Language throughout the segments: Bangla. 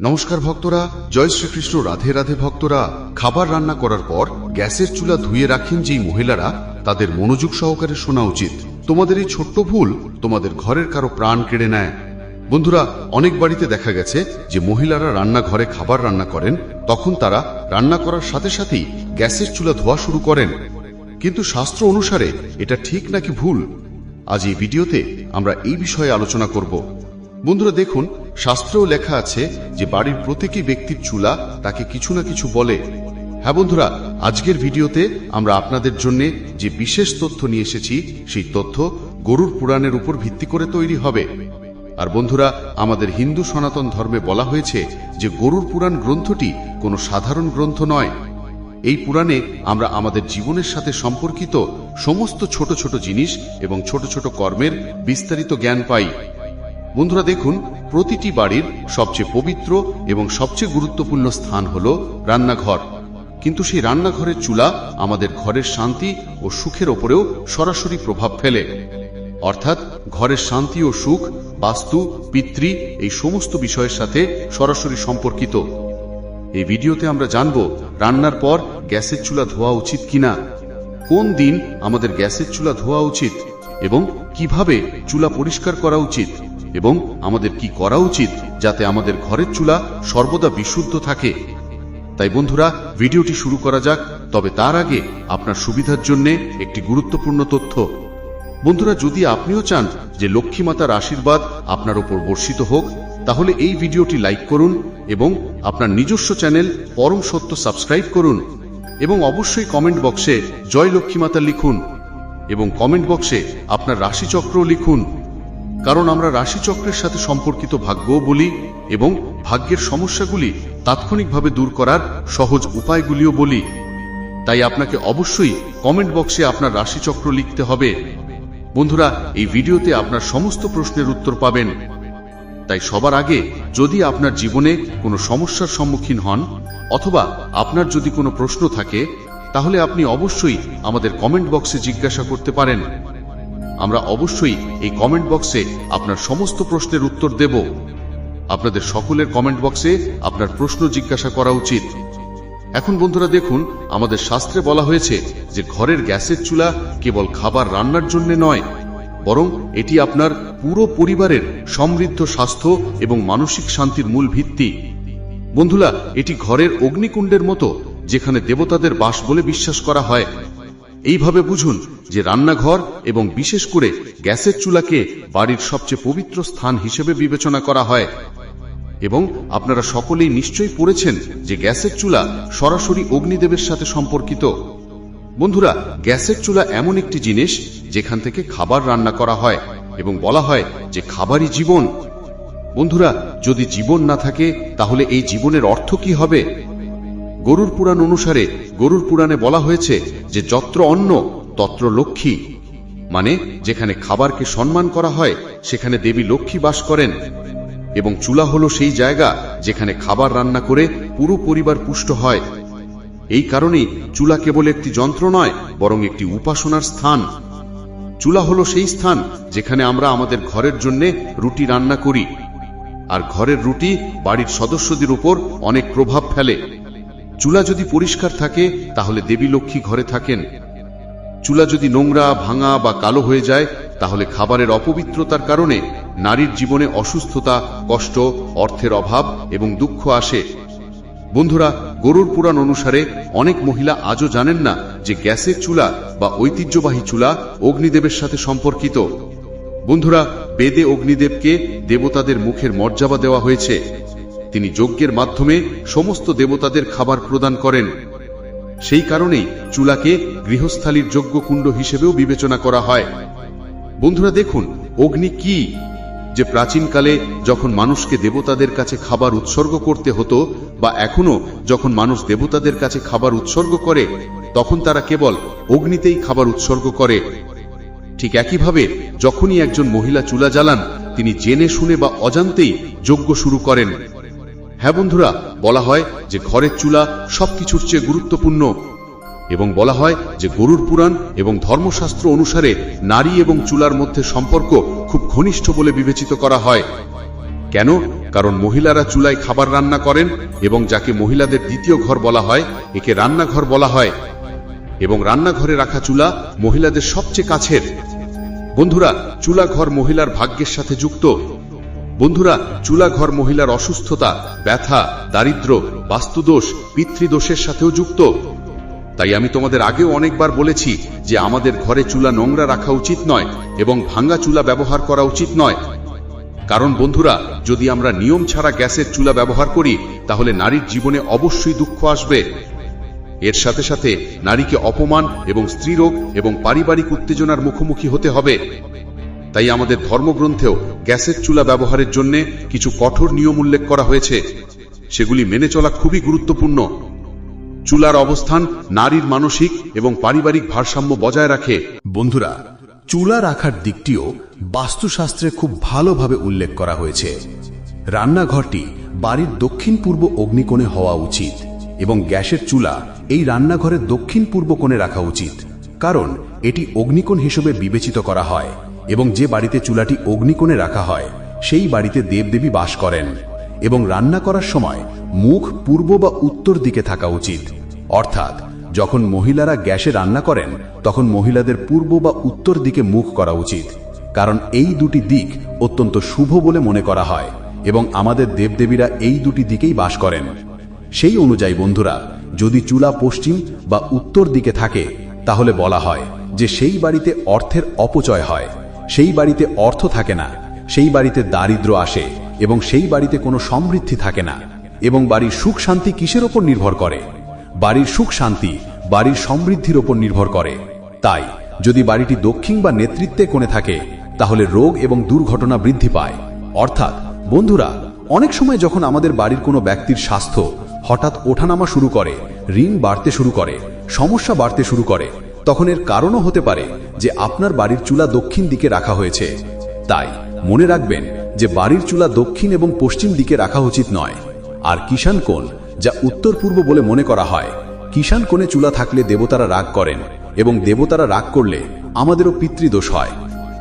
নমস্কার ভক্তরা, জয় শ্রীকৃষ্ণ, রাধে রাধে ভক্তরা। খাবার রান্না করার পর গ্যাসের চুলা ধুয়ে রাখেন যেই মহিলারা, তাদের মনোযোগ সহকারে শোনা উচিত। তোমাদের এই ছোট্ট ভুল তোমাদের ঘরের কারও প্রাণ কেড়ে নেয়। বন্ধুরা, অনেক বাড়িতে দেখা গেছে যে মহিলারা রান্নাঘরে খাবার রান্না করেন, তখন তারা রান্না করার সাথে সাথেই গ্যাসের চুলা ধোয়া শুরু করেন। কিন্তু শাস্ত্র অনুসারে এটা ঠিক নাকি ভুল? আজ এই ভিডিওতে আমরা এই বিষয়ে আলোচনা করব। বন্ধুরা দেখুন, শাস্ত্রেও লেখা আছে যে বাড়ির প্রত্যেকই ব্যক্তির চুলা তাকে কিছু না কিছু বলে। হ্যাঁ বন্ধুরা, আজকের ভিডিওতে আমরা আপনাদের জন্য যে বিশেষ তথ্য নিয়ে এসেছি, সেই তথ্য গরুর পুরাণের উপর ভিত্তি করে তৈরি হবে। আর বন্ধুরা, আমাদের হিন্দু সনাতন ধর্মে বলা হয়েছে যে গরুর পুরাণ গ্রন্থটি কোনো সাধারণ গ্রন্থ নয়। এই পুরাণে আমরা আমাদের জীবনের সাথে সম্পর্কিত সমস্ত ছোট ছোট জিনিস এবং ছোট ছোট কর্মের বিস্তারিত জ্ঞান পাই। বন্ধুরা দেখুন, প্রতিটি বাড়ির সবচেয়ে পবিত্র এবং সবচেয়ে গুরুত্বপূর্ণ স্থান হল রান্নাঘর। কিন্তু সেই রান্নাঘরের চুলা আমাদের ঘরের শান্তি ও সুখের ওপরেও সরাসরি প্রভাব ফেলে। অর্থাৎ ঘরের শান্তি ও সুখ, বাস্তু, পিতৃ এই সমস্ত বিষয়ের সাথে সরাসরি সম্পর্কিত। এই ভিডিওতে আমরা জানব, রান্নার পর গ্যাসের চুলা ধোয়া উচিত কিনা? কোন দিন আমাদের গ্যাসের চুলা ধোয়া উচিত? এবং কীভাবে চুলা পরিষ্কার করা উচিত? এবং আমাদের কি করা উচিত যাতে আমাদের ঘরের চুলা সর্বদা বিশুদ্ধ থাকে? তাই বন্ধুরা, ভিডিওটি শুরু করা যাক, তবে তার আগে আপনার সুবিধার জন্য একটি গুরুত্বপূর্ণ তথ্য। বন্ধুরা, যদি আপনিও চান যে লক্ষ্মী মাতার আশীর্বাদ আপনার উপর বর্ষিত হোক, তাহলে এই ভিডিওটি লাইক করুন এবং আপনার নিজস্ব চ্যানেল পরম সত্য সাবস্ক্রাইব করুন এবং অবশ্যই কমেন্ট বক্সে জয় লক্ষ্মী মাতা লিখুন এবং কমেন্ট বক্সে আপনার রাশিচক্র লিখুন। কারণ আমরা রাশিচক্রের সাথে সম্পর্কিত ভাগ্যও বলি এবং ভাগ্যের সমস্যাগুলি তাৎক্ষণিকভাবে দূর করার সহজ উপায়গুলিও বলি। তাই আপনাকে অবশ্যই কমেন্ট বক্সে আপনার রাশিচক্র লিখতে হবে। বন্ধুরা, এই ভিডিওতে আপনার সমস্ত প্রশ্নের উত্তর পাবেন। তাই সবার আগে যদি আপনার জীবনে কোনো সমস্যার সম্মুখীন হন অথবা আপনার যদি কোনো প্রশ্ন থাকে, তাহলে আপনি অবশ্যই আমাদের কমেন্ট বক্সে জিজ্ঞাসা করতে পারেন। আমরা অবশ্যই এই কমেন্ট বক্সে আপনার সমস্ত প্রশ্নের উত্তর দেব। আপনাদের সকলের কমেন্ট বক্সে আপনার প্রশ্ন জিজ্ঞাসা করা উচিত। এখন বন্ধুরা দেখুন, আমাদের শাস্ত্রে বলা হয়েছে যে ঘরের গ্যাসের চুলা কেবল খাবার রান্নার জন্য নয়, বরং এটি আপনার পুরো পরিবারের সমৃদ্ধ স্বাস্থ্য এবং মানসিক শান্তির মূল ভিত্তি। বন্ধুরা, এটি ঘরের অগ্নিকুণ্ডের মতো, যেখানে দেবতাদের বাস বলে বিশ্বাস করা হয়। এইভাবে বুঝুন যে রান্নাঘর এবং বিশেষ করে গ্যাসের চুলাকে বাড়ির সবচেয়ে পবিত্র স্থান হিসেবে বিবেচনা করা হয়। এবং আপনারা সকলেই নিশ্চয়ই পড়েছেন যে গ্যাসের চুলা সরাসরি অগ্নিদেবের সাথে সম্পর্কিত। বন্ধুরা, গ্যাসের চুলা এমন একটি জিনিস যেখান থেকে খাবার রান্না করা হয় এবং বলা হয় যে খাবারই জীবন। বন্ধুরা, যদি জীবন না থাকে, তাহলে এই জীবনের অর্থ কি হবে? গরুর পুরাণ অনুসারে গরুর পুরাণে বলা হয়েছে যে যত্র অন্ন, তত্র লক্ষ্মী। মানে যেখানে খাবারকে সম্মান করা হয়, সেখানে দেবী লক্ষ্মী বাস করেন। এবং চুলা হলো সেই জায়গা যেখানে খাবার রান্না করে পুরো পরিবার পুষ্ট হয়। এই কারণেই চুলা কেবল একটি যন্ত্র নয়, বরং একটি উপাসনার স্থান। চুলা হলো সেই স্থান যেখানে আমরা আমাদের ঘরের জন্য রুটি রান্না করি। আর ঘরের রুটি বাড়ির সদস্যদের উপর অনেক প্রভাব ফেলে। চুলা যদি পরিষ্কার থাকে, তাহলে দেবী লক্ষ্মী ঘরে থাকেন। চুলা যদি নোংরা, ভাঙা বা কালো হয়ে যায়, তাহলে খাবারের অপবিত্রতার কারণে নারীর জীবনে অসুস্থতা, কষ্ট, অর্থের অভাব এবং দুঃখ আসে। বন্ধুরা, গরুর পুরাণ অনুসারে অনেক মহিলা আজও জানেন না যে গ্যাসের চুলা বা ঐতিহ্যবাহী চুলা অগ্নিদেবের সাথে সম্পর্কিত। বন্ধুরা, বেদে অগ্নিদেবকে দেবতাদের মুখের মর্যাদা দেওয়া হয়েছে। তিনি যজ্ঞের মাধ্যমে সমস্ত দেবতাদের খাবার প্রদান করেন। সেই কারণেই চুলাকে গৃহস্থালীর যজ্ঞকুণ্ড হিসেবেও বিবেচনা করা হয়। বন্ধুরা, দেখুন, অগ্নি কি? যে প্রাচীনকালে যখন মানুষকে দেবতাদের কাছে খাবার উৎসর্গ করতে হতো বা এখনও যখন মানুষ দেবতাদের কাছে খাবার উৎসর্গ করে, তখন তারা কেবল অগ্নিতেই খাবার উৎসর্গ করে। ঠিক একইভাবে যখনই একজন মহিলা চুলা জ্বালান, তিনি জেনে শুনে বা অজান্তেই যজ্ঞ শুরু করেন। হ্যাঁ বন্ধুরা, বলা হয় যে ঘরের চুলা সবকিছুর চেয়ে গুরুত্বপূর্ণ এবং বলা হয় যে গরুর পুরাণ এবং ধর্মশাস্ত্র অনুসারে নারী এবং চুলার মধ্যে সম্পর্ক খুব ঘনিষ্ঠ বলে বিবেচিত করা হয়। কেন? কারণ মহিলারা চুলায় খাবার রান্না করেন এবং যাকে মহিলাদের দ্বিতীয় ঘর বলা হয়, একে রান্নাঘর বলা হয়। এবং রান্নাঘরে রাখা চুলা মহিলাদের সবচেয়ে কাছের। বন্ধুরা চুলা ঘর মহিলার ভাগ্যের সাথে যুক্ত বন্ধুরা চুলা ঘর মহিলার অসুস্থতা, ব্যথা, দারিদ্র, বাস্তুদোষ, পিতৃদোষের সাথেও যুক্ত। তাই আমি তোমাদের আগেও অনেকবার বলেছি যে আমাদের ঘরে চুলা নোংরা রাখা উচিত নয় এবং ভাঙ্গা চুলা ব্যবহার করা উচিত নয়। কারণ বন্ধুরা, যদি আমরা নিয়ম ছাড়া গ্যাসের চুলা ব্যবহার করি, তাহলে নারীর জীবনে অবশ্যই দুঃখ আসবে। এর সাথে সাথে নারীকে অপমান এবং স্ত্রীরোগ এবং পারিবারিক উত্তেজনার মুখোমুখি হতে হবে। তাই আমাদের ধর্মগ্রন্থেও গ্যাসের চুলা ব্যবহারের জন্য কিছু কঠোর নিয়ম উল্লেখ করা হয়েছে। সেগুলি মেনে চলা খুবই গুরুত্বপূর্ণ। চুলার অবস্থান নারীর মানসিক এবং পারিবারিক ভারসাম্য বজায় রাখে। বন্ধুরা, চুলা রাখার দিকটিও বাস্তুশাস্ত্রে খুব ভালোভাবে উল্লেখ করা হয়েছে। রান্নাঘরটি বাড়ির দক্ষিণ পূর্ব অগ্নিকোণে হওয়া উচিত এবং গ্যাসের চুলা এই রান্নাঘরের দক্ষিণ পূর্ব কোণে রাখা উচিত। কারণ এটি অগ্নিকোণ হিসেবে বিবেচিত করা হয়। এবং যে বাড়িতে চুলাটি অগ্নিকোণে রাখা হয়, সেই বাড়িতে দেবদেবী বাস করেন এবং রান্না করার সময় মুখ পূর্ব বা উত্তর দিকে থাকা উচিত। অর্থাৎ, যখন মহিলারা গ্যাসে রান্না করেন, তখন মহিলাদের পূর্ব বা উত্তর দিকে মুখ করা উচিত। কারণ এই দুটি দিক অত্যন্ত শুভ বলে মনে করা হয় এবং আমাদের দেবদেবীরা এই দুটি দিকেই বাস করেন। সেই অনুযায়ী বন্ধুরা, যদি চুলা পশ্চিম বা উত্তর দিকে থাকে, তাহলে বলা হয় যে সেই বাড়িতে অর্থের অপচয় হয়। সেই বাড়িতে অর্থ থাকে না, সেই বাড়িতে দারিদ্র আসে এবং সেই বাড়িতে কোনো সমৃদ্ধি থাকে না এবং বাড়ির সুখ শান্তি কিসের ওপর নির্ভর করে? বাড়ির সুখ শান্তি বাড়ির সমৃদ্ধির ওপর নির্ভর করে। তাই, যদি বাড়িটি দক্ষিণ বা নেতৃত্বে কোণে থাকে, তাহলে রোগ এবং দুর্ঘটনা বৃদ্ধি পায়। অর্থাৎ, বন্ধুরা, অনেক সময় যখন আমাদের বাড়ির কোনো ব্যক্তির স্বাস্থ্য হঠাৎ ওঠানামা শুরু করে, ঋণ বাড়তে শুরু করে, সমস্যা বাড়তে শুরু করে তখন এর কারণও হতে পারে যে আপনার বাড়ির চুলা দক্ষিণ দিকে রাখা হয়েছে। তাই মনে রাখবেন যে বাড়ির চুলা দক্ষিণ এবং পশ্চিম দিকে রাখা উচিত নয়। আর কিষান কোণ, যা উত্তর পূর্ব বলে মনে করা হয় কিষান কোণে চুলা থাকলে দেবতারা রাগ করেন এবং দেবতারা রাগ করলে আমাদেরও পিতৃদোষ হয়।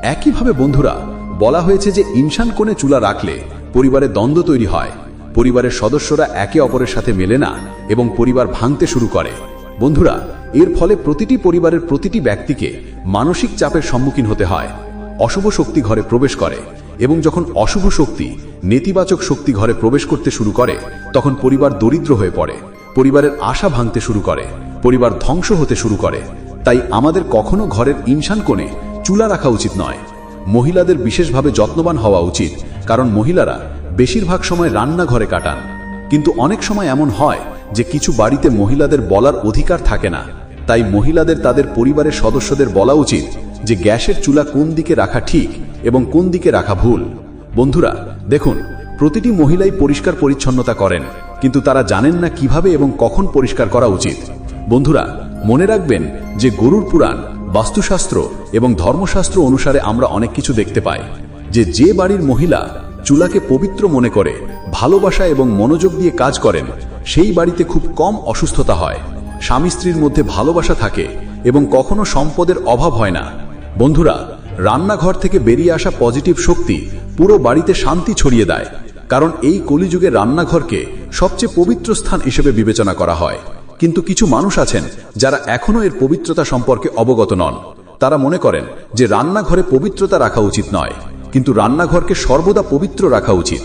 একইভাবে বন্ধুরা, বলা হয়েছে যে ইনসান কোণে চুলা রাখলে পরিবারে দ্বন্দ্ব তৈরি হয়। পরিবারের সদস্যরা একে অপরের সাথে মেলে না এবং পরিবার ভাঙতে শুরু করে। বন্ধুরা এর ফলে প্রতিটি পরিবারের প্রতিটি ব্যক্তিকে মানসিক চাপের সম্মুখীন হতে হয়, অশুভ শক্তি ঘরে প্রবেশ করে এবং যখন অশুভ শক্তি, নেতিবাচক শক্তি ঘরে প্রবেশ করতে শুরু করে, তখন পরিবার দরিদ্র হয়ে পড়ে, পরিবারের আশা ভাঙতে শুরু করে, পরিবার ধ্বংস হতে শুরু করে। তাই আমাদের কখনো ঘরের ইনসান কোণে চুলা রাখা উচিত নয়। মহিলাদের বিশেষভাবে যত্নবান হওয়া উচিত, কারণ মহিলারা বেশিরভাগ সময় রান্নাঘরে কাটান। কিন্তু অনেক সময় এমন হয় যে কিছু বাড়িতে মহিলাদের বলার অধিকার থাকে না। তাই মহিলাদের তাদের পরিবারের সদস্যদের বলা উচিত যে গ্যাসের চুলা কোন দিকে রাখা ঠিক এবং কোন দিকে রাখা ভুল। বন্ধুরা, দেখুন, প্রতিটি মহিলাই পরিষ্কার পরিচ্ছন্নতা করেন, কিন্তু তারা জানেন না কীভাবে এবং কখন পরিষ্কার করা উচিত। বন্ধুরা, মনে রাখবেন যে গরুর পুরাণ, বাস্তুশাস্ত্র এবং ধর্মশাস্ত্র অনুসারে আমরা অনেক কিছু দেখতে পাই, যে যে বাড়ির মহিলা চুলাকে পবিত্র মনে করে, ভালোবাসা এবং মনোযোগ দিয়ে কাজ করেন, সেই বাড়িতে খুব কম অসুস্থতা হয়। স্বামী স্ত্রীর মধ্যে ভালোবাসা থাকে এবং কখনো সম্পদের অভাব হয় না। বন্ধুরা, রান্নাঘর থেকে বেরিয়ে আসা পজিটিভ শক্তি পুরো বাড়িতে শান্তি ছড়িয়ে দেয়, কারণ এই কলিযুগে রান্নাঘরকে সবচেয়ে পবিত্র স্থান হিসেবে বিবেচনা করা হয়। কিন্তু কিছু মানুষ আছেন যারা এখনও এর পবিত্রতা সম্পর্কে অবগত নন। তারা মনে করেন যে রান্নাঘরে পবিত্রতা রাখা উচিত নয়, কিন্তু রান্নাঘরকে সর্বদা পবিত্র রাখা উচিত।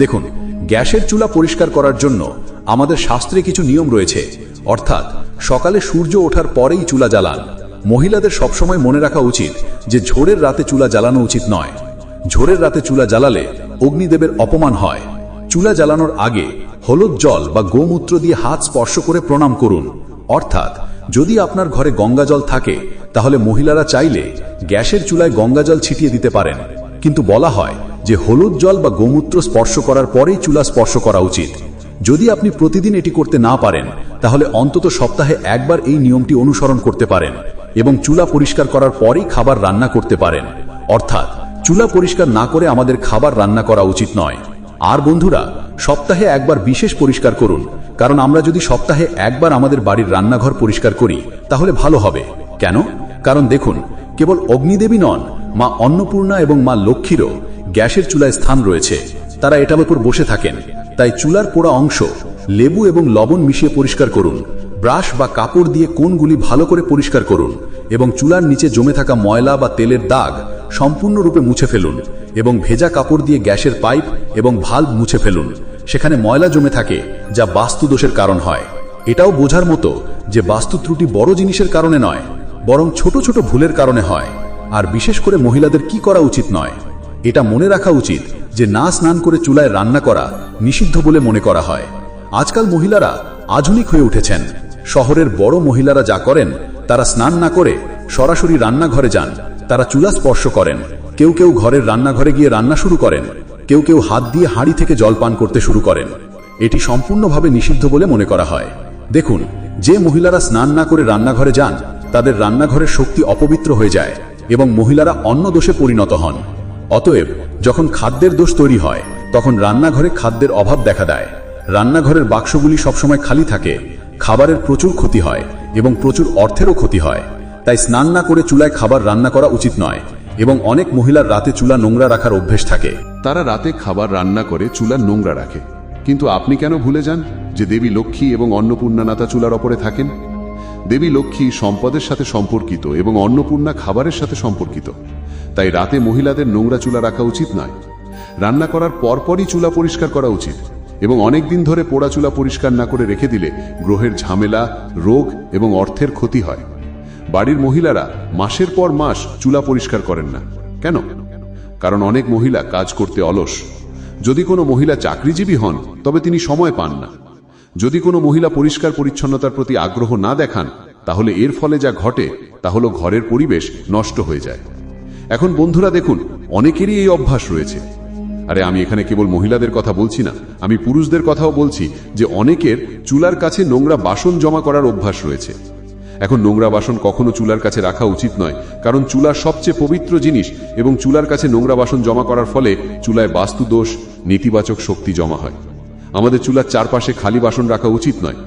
দেখুন, গ্যাসের চুলা পরিষ্কার করার জন্য আমাদের শাস্ত্রে কিছু নিয়ম রয়েছে। অর্থাৎ সকালে সূর্য ওঠার পরেই চুলা জ্বালান। মহিলাদের সবসময় মনে রাখা উচিত যে ঝোরের রাতে চুলা জ্বালানো উচিত নয়। ঝোরের রাতে চুলা জ্বালালে অগ্নিদেবের অপমান হয়। চুলা জ্বালানোর আগে হলুদ জল বা গোমূত্র দিয়ে হাত স্পর্শ করে প্রণাম করুন। অর্থাৎ যদি আপনার ঘরে গঙ্গা জল থাকে, তাহলে মহিলারা চাইলে গ্যাসের চুলায় গঙ্গা জল ছিটিয়ে দিতে পারেন। কিন্তু বলা হয় যে হলুদ জল বা গোমূত্র স্পর্শ করার পরেই চুলা স্পর্শ করা উচিত। যদি আপনি প্রতিদিন এটি করতে না পারেন তাহলে অন্তত সপ্তাহে একবার এই নিয়মটি অনুসরণ করতে পারেন এবং চুলা পরিষ্কার করার পরেই খাবার রান্না করতে পারেন। অর্থাৎ, চুলা পরিষ্কার না করে আমাদের খাবার রান্না করা উচিত নয়। আর বন্ধুরা, সপ্তাহে একবার বিশেষ পরিষ্কার করুন, কারণ আমরা যদি সপ্তাহে একবার আমাদের বাড়ির রান্নাঘর পরিষ্কার করি, তাহলে ভালো হবে। কেন? কারণ দেখুন, কেবল অগ্নিদেবী নন, মা অন্নপূর্ণা এবং মা লক্ষ্মীরও গ্যাসের চুলায় স্থান রয়েছে। তারা এটার উপর বসে থাকেন। তাই চুলার পোড়া অংশ লেবু এবং লবণ মিশিয়ে পরিষ্কার করুন। ব্রাশ বা কাপড় দিয়ে কোণগুলি ভালো করে পরিষ্কার করুন এবং চুলার নিচে জমে থাকা ময়লা বা তেলের দাগ সম্পূর্ণরূপে মুছে ফেলুন এবং ভেজা কাপড় দিয়ে গ্যাসের পাইপ এবং ভাল্ব মুছে ফেলুন। সেখানে ময়লা জমে থাকে, যা বাস্তু দোষের কারণ হয়। এটাও বোঝার মতো যে বাস্তু ত্রুটি বড় জিনিসের কারণে নয়, বরং ছোট ছোট ভুলের কারণে হয়। আর বিশেষ করে মহিলাদের কি করা উচিত নয়? এটা মনে রাখা উচিত যে না স্নান করে চুলায় রান্না করা নিষিদ্ধ বলে মনে করা হয়। আজকাল মহিলারা আধুনিক হয়ে উঠেছেন। শহরের বড় মহিলারা যা করেন, তারা স্নান না করে সরাসরি রান্নাঘরে যান। তারা চুলা স্পর্শ করেন। কেউ কেউ ঘরের রান্নাঘরে গিয়ে রান্না শুরু করেন। কেউ কেউ হাত দিয়ে হাঁড়ি থেকে জল পান করতে শুরু করেন। এটি সম্পূর্ণভাবে নিষিদ্ধ বলে মনে করা হয়। দেখুন, যে মহিলারা স্নান না করে রান্নাঘরে যান, তাদের রান্নাঘরের শক্তি অপবিত্র হয়ে যায় এবং মহিলারা অন্য দোষে পরিণত হন। অতএব, যখন খাদ্যের দোষ তৈরি হয়, তখন রান্নাঘরে খাদ্যের অভাব দেখা দেয়। রান্নাঘরের বাক্সগুলি সবসময় খালি থাকে, খাবারের প্রচুর ক্ষতি হয় এবং প্রচুর অর্থেরও ক্ষতি হয়। তাই স্নান না করে চুলায় খাবার রান্না করা উচিত নয় এবং অনেক মহিলার রাতে চুলা নোংরা রাখার অভ্যেস থাকে। তারা রাতে খাবার রান্না করে চুলার নোংরা রাখে। কিন্তু আপনি কেন ভুলে যান যে দেবী লক্ষ্মী এবং অন্নপূর্ণা নাতা চুলার ওপরে থাকেন? দেবী লক্ষ্মী সম্পদের সাথে সম্পর্কিত এবং অন্নপূর্ণা খাবারের সাথে সম্পর্কিত। তাই রাতে মহিলাদের নোংরা চুলা রাখা উচিত নয়। রান্না করার পরপরই চুলা পরিষ্কার করা উচিত। এবং অনেক দিন ধরে পোড়া চুলা পরিষ্কার না করে রেখে দিলে গ্রহের ঝামেলা, রোগ এবং অর্থের ক্ষতি হয়। বাড়ির মহিলারা মাসের পর মাস চুলা পরিষ্কার করেন না। কেন? কারণ অনেক মহিলা কাজ করতে অলস। যদি কোনো মহিলা চাকরিজীবী হন, তবে তিনি সময় পান না। যদি কোনো মহিলা পরিষ্কার পরিচ্ছন্নতার প্রতি আগ্রহ না দেখান, তাহলে এর ফলে যা ঘটে, তা হলো ঘরের পরিবেশ নষ্ট হয়ে যায়। এখন বন্ধুরা দেখুন, অনেকেরই এই অভ্যাস রয়েছে। আরে আমি এখানে কেবল মহিলাদের কথা বলছি না, আমি পুরুষদের কথাও বলছি যে অনেকের চুলার কাছে নোংরা বাসন জমা করার অভ্যাস রয়েছে। এখন নোংরা বাসন কখনো চুলার কাছে রাখা উচিত নয়, কারণ চুলা সবচেয়ে পবিত্র জিনিস এবং চুলার কাছে নোংরা বাসন জমা করার ফলে চুলায় বাস্তু দোষ নেতিবাচক শক্তি জমা হয়। আমাদের চুলার চারপাশে খালি বাসন রাখা উচিত নয়,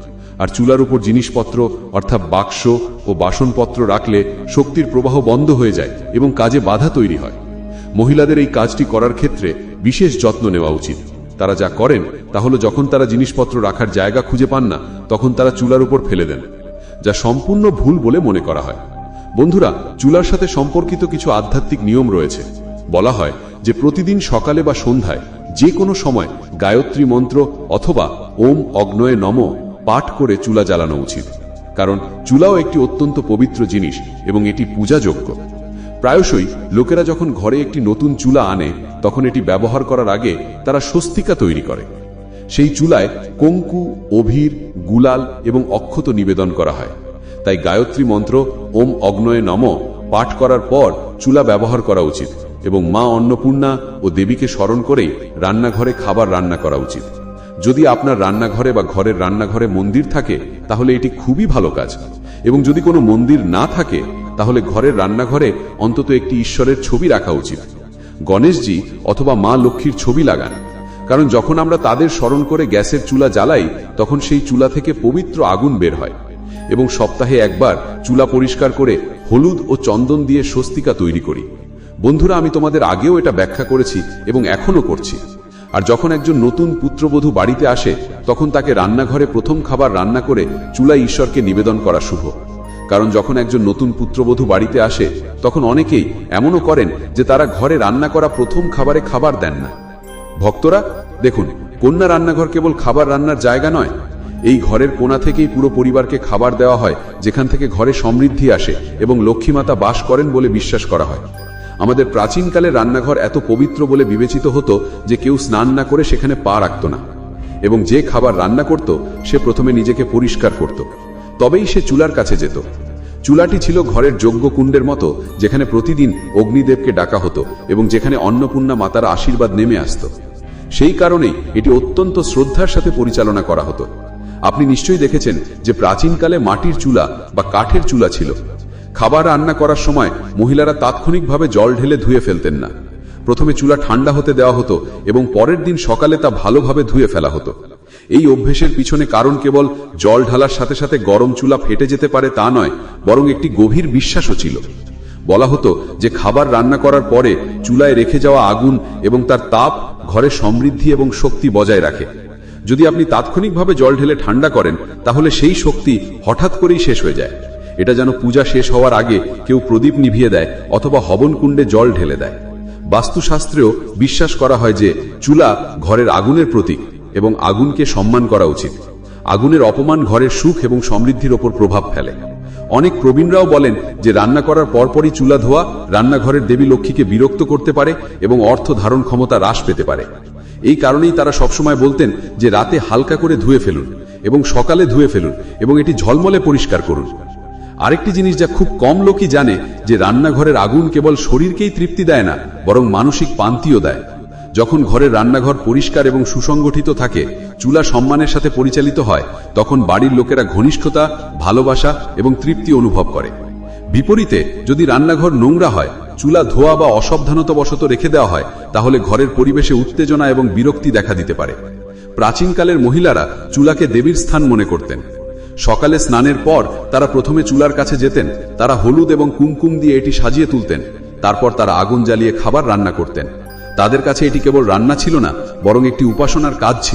আর চুলার উপর জিনিসপত্র, অর্থাৎ বাক্স ও বাসনপত্র রাখলে শক্তির প্রবাহ বন্ধ হয়ে যায় এবং কাজে বাধা তৈরি হয়। মহিলাদের এই কাজটি করার ক্ষেত্রে বিশেষ যত্ন নেওয়া উচিত। তারা যা করেন, তা হলো যখন তারা জিনিসপত্র রাখার জায়গা খুঁজে পান না, তখন তারা চুলার উপর ফেলে দেন, যা সম্পূর্ণ ভুল বলে মনে করা হয়। বন্ধুরা, চুলার সাথে সম্পর্কিত কিছু আধ্যাত্মিক নিয়ম রয়েছে। বলা হয় যে প্রতিদিন সকালে বা সন্ধ্যায় যে কোনো সময় গায়ত্রী মন্ত্র অথবা ওম অগ্নয়ে নম পাঠ করে চুলা জ্বালানো উচিত। কারণ চুলাও একটি অত্যন্ত পবিত্র জিনিস এবং এটি পূজাযোগ্য। প্রায়শই লোকেরা যখন ঘরে একটি নতুন চুলা আনে তখন এটি ব্যবহার করার আগে তারা স্বস্তিকা তৈরি করে। সেই চুলায় কঙ্কু, অভির, গুলাল এবং অক্ষত নিবেদন করা হয়। তাই গায়ত্রী মন্ত্র ওম অগ্নয়ে নম পাঠ করার পর চুলা ব্যবহার করা উচিত এবং মা অন্নপূর্ণা ও দেবীকে স্মরণ করেই রান্নাঘরে খাবার রান্না করা উচিত। যদি আপনার রান্নাঘরে বা ঘরের রান্নাঘরে মন্দির থাকে, তাহলে এটি খুবই ভালো কাজ। এবং যদি কোনো মন্দির না থাকে, তাহলে ঘরের রান্নাঘরে অন্তত একটি ঈশ্বরের ছবি রাখা উচিত। গণেশজি অথবা মা লক্ষ্মীর ছবি লাগান। কারণ যখন আমরা তাদের স্মরণ করে গ্যাসের চুলা জ্বালাই, তখন সেই চুলা থেকে পবিত্র আগুন বের হয় এবং সপ্তাহে একবার চুলা পরিষ্কার করে হলুদ ও চন্দন দিয়ে স্বস্তিকা তৈরি করি। বন্ধুরা, আমি তোমাদের আগেও এটা ব্যাখ্যা করেছি এবং এখনও করছি। আর যখন একজন নতুন পুত্রবধূ বাড়িতে আসে, তখন তাকে রান্নাঘরে প্রথম খাবার রান্না করে চুলা ঈশ্বরকে নিবেদন করা শুভ। কারণ যখন একজন নতুন পুত্রবধূ বাড়িতে আসে, তখন অনেকেই এমনও করেন যে তারা ঘরে রান্না করা প্রথম খাবারে খাবার দেন না। ভক্তরা, দেখুন, কন্যা রান্নাঘর কেবল খাবার রান্নার জায়গা নয়। এই ঘরের কোণা থেকেই পুরো পরিবারকে খাবার দেওয়া হয়, যেখান থেকে ঘরে সমৃদ্ধি আসে এবং লক্ষ্মীমাতা বাস করেন বলে বিশ্বাস করা হয়। আমাদের প্রাচীনকালে রান্নাঘর এত পবিত্র বলে বিবেচিত হতো যে কেউ স্নান না করে সেখানে পা রাখত না। এবং যে খাবার রান্না করত, সে প্রথমে নিজেকে পরিষ্কার করত। তবেই সে চুলার কাছে যেত। চুলাটি ছিল ঘরের যজ্ঞ কুণ্ডের মতো, যেখানে প্রতিদিন অগ্নিদেবকে ডাকা হতো এবং যেখানে অন্নপূর্ণা মাতার আশীর্বাদ নেমে আসত। সেই কারণেই এটি অত্যন্ত শ্রদ্ধার সাথে পরিচালনা করা হতো। আপনি নিশ্চয়ই দেখেছেন যে প্রাচীনকালে মাটির চুলা বা কাঠের চুলা ছিল। খাবার রান্না করার সময় মহিলারা তাৎক্ষণিকভাবে জল ঢেলে ধুয়ে ফেলতেন না। প্রথমে চুলা ঠান্ডা হতে দেওয়া হতো এবং পরের দিন সকালে তা ভালোভাবে ধুয়ে ফেলা হতো। এই অভ্যেসের পিছনে কারণ কেবল জল ঢালার সাথে সাথে গরম চুলা ফেটে যেতে পারে তা নয়, বরং একটি গভীর বিশ্বাসও ছিল। বলা হতো যে খাবার রান্না করার পরে চুলায় রেখে যাওয়া আগুন এবং তার তাপ ঘরে সমৃদ্ধি এবং শক্তি বজায় রাখে। যদি আপনি তাৎক্ষণিকভাবে জল ঢেলে ঠান্ডা করেন, তাহলে সেই শক্তি হঠাৎ করেই শেষ হয়ে যায়। এটা যেন পূজা শেষ হওয়ার আগে কেউ প্রদীপ নিভিয়ে দেয় অথবা হবন কুণ্ডে জল ঢেলে দেয়। বাস্তুশাস্ত্রেও বিশ্বাস করা হয় যে চুলা ঘরের আগুনের প্রতীক। এবং আগুনকে সম্মান করা উচিত। আগুনের অপমান ঘরের সুখ এবং সমৃদ্ধির ওপর প্রভাব ফেলে। অনেক প্রবীণরাও বলেন যে রান্না করার পরপরই চুলা ধোয়া রান্নাঘরের দেবী লক্ষ্মীকে বিরক্ত করতে পারে এবং অর্থ ধারণ ক্ষমতা হ্রাস পেতে পারে। এই কারণেই তারা সবসময় বলতেন যে রাতে হালকা করে ধুয়ে ফেলুন এবং সকালে ধুয়ে ফেলুন এবং এটি ঝলমলে পরিষ্কার করুন। আরেকটি জিনিস যা খুব কম লোকই জানে যে রান্নাঘরের আগুন কেবল শরীরকেই তৃপ্তি দেয় না, বরং মানসিক পান্তিও দেয়। যখন ঘরের রান্নাঘর পরিষ্কার এবং সুসংগঠিত থাকে, চুলা সম্মানের সাথে পরিচালিত হয়, তখন বাড়ির লোকেরা ঘনিষ্ঠতা, ভালোবাসা এবং তৃপ্তি অনুভব করে। বিপরীতে, যদি রান্নাঘর নোংরা হয়, চুলা ধোয়া বা অসাবধানতাবশত রেখে দেওয়া হয়, তাহলে ঘরের পরিবেশে উত্তেজনা এবং বিরক্তি দেখা দিতে পারে। প্রাচীনকালের মহিলারা চুলাকে দেবীর স্থান মনে করতেন। সকালে স্নানের পর তারা প্রথমে চুলার কাছে যেতেন, তারা হলুদ এবং কুমকুম দিয়ে এটি সাজিয়ে তুলতেন। তারপর তারা আগুন জ্বালিয়ে খাবার রান্না করতেন। তাদের কাছে এটি কেবল রান্না ছিল না বরং একটি উপাসনার কাজ ছিল।